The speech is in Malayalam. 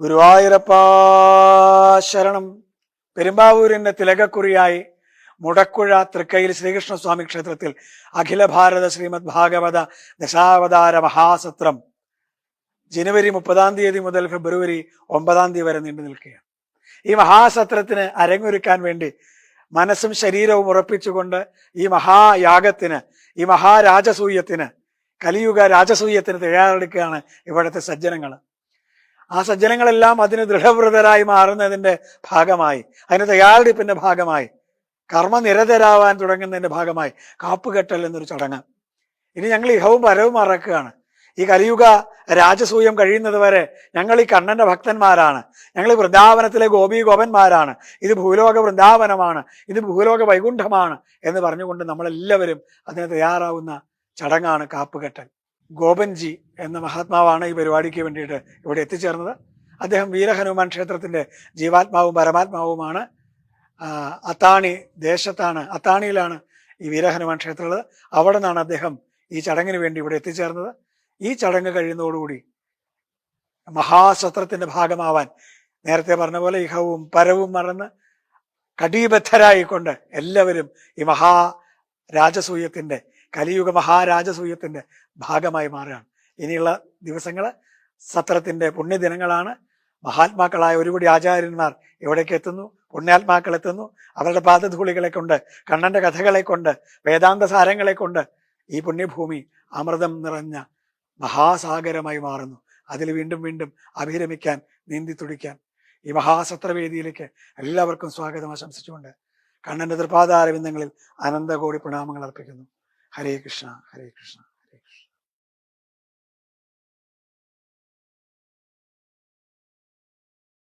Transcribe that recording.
ഗുരുവായൂരപ്പ ശരണം. പെരുമ്പാവൂരിന്റെ തിലകക്കുറിയായി മുടക്കുഴ തൃക്കയിൽ ശ്രീകൃഷ്ണസ്വാമി ക്ഷേത്രത്തിൽ അഖില ഭാരത ശ്രീമദ് ഭാഗവത ദശാവതാര മഹാസത്രം ജനുവരി മുപ്പതാം തീയതി മുതൽ ഫെബ്രുവരി ഒമ്പതാം തീയതി വരെ നീണ്ടു നിൽക്കുകയാണ്. ഈ മഹാസത്രത്തിന് അരങ്ങൊരുക്കാൻ വേണ്ടി മനസ്സും ശരീരവും ഉറപ്പിച്ചുകൊണ്ട് ഈ മഹായാഗത്തിന് ഈ മഹാരാജസൂയത്തിന് കലിയുഗ രാജസൂയത്തിന് തയ്യാറെടുക്കുകയാണ് ഇവിടുത്തെ സജ്ജനങ്ങൾ ആ സജ്ജനങ്ങളെല്ലാം അതിന് ദൃഢവ്രതരായി മാറുന്നതിന്റെ ഭാഗമായി അതിന് തയ്യാറെടുപ്പിന്റെ ഭാഗമായി കർമ്മനിരതരാവാൻ തുടങ്ങുന്നതിന്റെ ഭാഗമായി കാപ്പുകെട്ടൽ എന്നൊരു ചടങ്ങ്. ഇനി ഞങ്ങൾ ഇഹവും പരവും മറക്കുകയാണ്. ഈ കലിയുഗ രാജസൂയം കഴിയുന്നത് വരെ ഞങ്ങൾ ഈ കണ്ണന്റെ ഭക്തന്മാരാണ്. ഞങ്ങൾ വൃന്ദാവനത്തിലെ ഗോപി ഗോപന്മാരാണ്. ഇത് ഭൂലോക വൃന്ദാവനമാണ്. ഇത് ഭൂലോക വൈകുണ്ഠമാണ് എന്ന് പറഞ്ഞുകൊണ്ട് നമ്മളെല്ലാവരും അതിന് തയ്യാറാവുന്ന ചടങ്ങാണ് കാപ്പുകെട്ടൽ. ഗോപൻജി എന്ന മഹാത്മാവാണ് ഈ പരിപാടിക്ക് വേണ്ടിയിട്ട് ഇവിടെ എത്തിച്ചേർന്നത്. അദ്ദേഹം വീരഹനുമാൻ ക്ഷേത്രത്തിന്റെ ജീവാത്മാവും പരമാത്മാവുമാണ്. അത്താണി ദേശത്താണ് അത്താണിയിലാണ് ഈ വീരഹനുമാൻ ക്ഷേത്രമുള്ളത്. അവിടെ നിന്നാണ് അദ്ദേഹം ഈ ചടങ്ങിന് വേണ്ടി ഇവിടെ എത്തിച്ചേർന്നത്. ഈ ചടങ്ങ് കഴിയുന്നതോടുകൂടി മഹാസത്രത്തിന്റെ ഭാഗമാവാൻ നേരത്തെ പറഞ്ഞ പോലെ ഇഹവും പരവും മറന്ന് കടീബദ്ധരായിക്കൊണ്ട് എല്ലാവരും ഈ മഹാ രാജസൂയത്തിന്റെ കലിയുഗ മഹാരാജസൂയത്തിന്റെ ഭാഗമായി മാറുകയാണ്. ഇനിയുള്ള ദിവസങ്ങൾ സത്രത്തിന്റെ പുണ്യദിനങ്ങളാണ്. മഹാത്മാക്കളായ ഒരുപടി ആചാര്യന്മാർ ഇവിടേക്ക് എത്തുന്നു? പുണ്യാത്മാക്കൾ എത്തുന്നു. അവരുടെ പാദധൂളികളെ കൊണ്ട് കണ്ണന്റെ കഥകളെ കൊണ്ട് വേദാന്ത സാരങ്ങളെ കൊണ്ട് ഈ പുണ്യഭൂമി അമൃതം നിറഞ്ഞ മഹാസാഗരമായി മാറുന്നു. അതിൽ വീണ്ടും വീണ്ടും അഭിരമിക്കാൻ നീന്തി തുടിക്കാൻ ഈ മഹാസത്രവേദിയിലേക്ക് എല്ലാവർക്കും സ്വാഗതം. ആശംസിച്ചുകൊണ്ട് കണ്ണന്റെ തൃപാദാരവിന്ദങ്ങളിൽ അനന്തകോടി പ്രണാമങ്ങൾ അർപ്പിക്കുന്നു. ഹരേ കൃഷ്ണ ഹരേ കൃഷ്ണ.